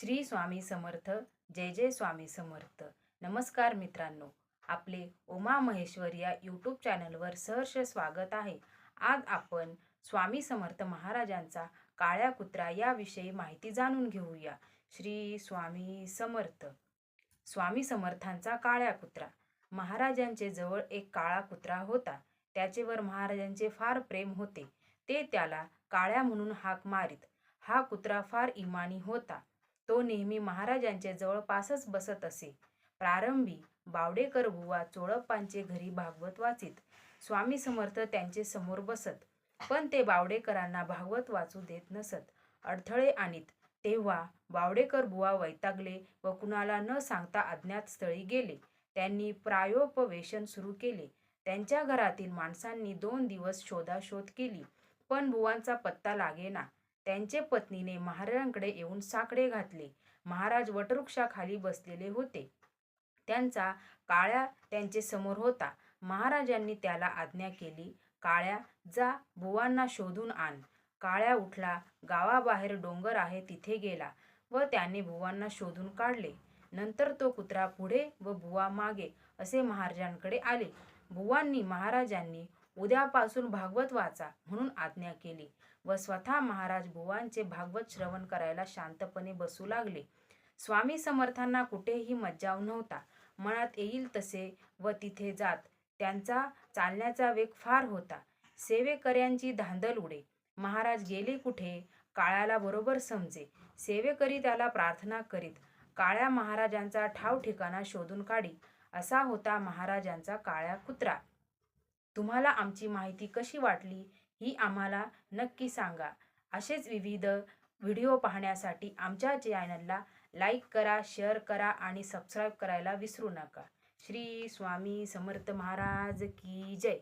श्री स्वामी समर्थ जय जय स्वामी समर्थ. नमस्कार मित्रांनो आपले उमा महेश्वर या यूट्यूब चॅनलवर सहर्ष स्वागत आहे. आज आपण स्वामी समर्थ महाराजांचा काळ्या कुत्रा याविषयी माहिती जाणून घेऊया. श्री स्वामी समर्थ. स्वामी समर्थांचा काळ्या कुत्रा. महाराजांचे जवळ एक काळा कुत्रा होता. त्याचेवर महाराजांचे फार प्रेम होते. ते त्याला काळ्या म्हणून हाक मारीत. हा कुत्रा फार इमानी होता. तो नेहमी महाराजांच्या जवळपासच बसत असे. प्रारंभी बावडेकर बुवा चोळप्पांचे घरी भागवत वाचित. स्वामी समर्थ त्यांचे समोर बसत. पण ते बावडेकरांना भागवत वाचू देत नसत. अडथळे आणीत. तेव्हा बावडेकर बुवा वैतागले व कुणाला न सांगता अज्ञात स्थळी गेले. त्यांनी प्रायोपवेशन सुरू केले. त्यांच्या घरातील माणसांनी दोन दिवस शोधाशोध केली. पण बुवांचा पत्ता लागेना त्यांचे पत्नीने महाराजांकडे येऊन साकडे घातले. महाराज वटवृक्षाखाली बसलेले होते. त्यांचा काळ्या त्यांचे समोर होता. महाराजांनी त्याला आज्ञा केली काळ्या जा बुवांना शोधून आण. काळ्या उठला गावाबाहेर डोंगर आहे तिथे गेला व त्याने बुवांना शोधून काढले. नंतर तो कुत्रा पुढे व बुवा मागे असे महाराजांकडे आले. बुवांनी महाराजांनी उद्यापासून भागवत वाचा म्हणून आज्ञा केली. व स्वतः महाराज भुवांचे भागवत श्रवण करायला शांतपणे बसू लागले. स्वामी समर्थांना कुठेही मज्जाव नव्हता. मनात येईल तसे व तिथे जात त्यांचा चालण्याचा वेग फार होता. सेवेकऱ्यांची धांदल उडे. महाराज गेले कुठे? काळ्याला बरोबर समजे. सेवेकरी त्याला प्रार्थना करीत काळ्या महाराजांचा ठाव ठिकाणा शोधून काढी. असा होता महाराजांचा काळ्या कुत्रा. तुम्हाला आमची माहिती कशी वाटली ही आम्हाला नक्की सांगा. असेच विविध व्हिडिओ पाहण्यासाठी आमच्या चॅनलला लाईक करा शेअर करा आणि सबस्क्राईब करायला विसरू नका. श्री स्वामी समर्थ महाराज की जय.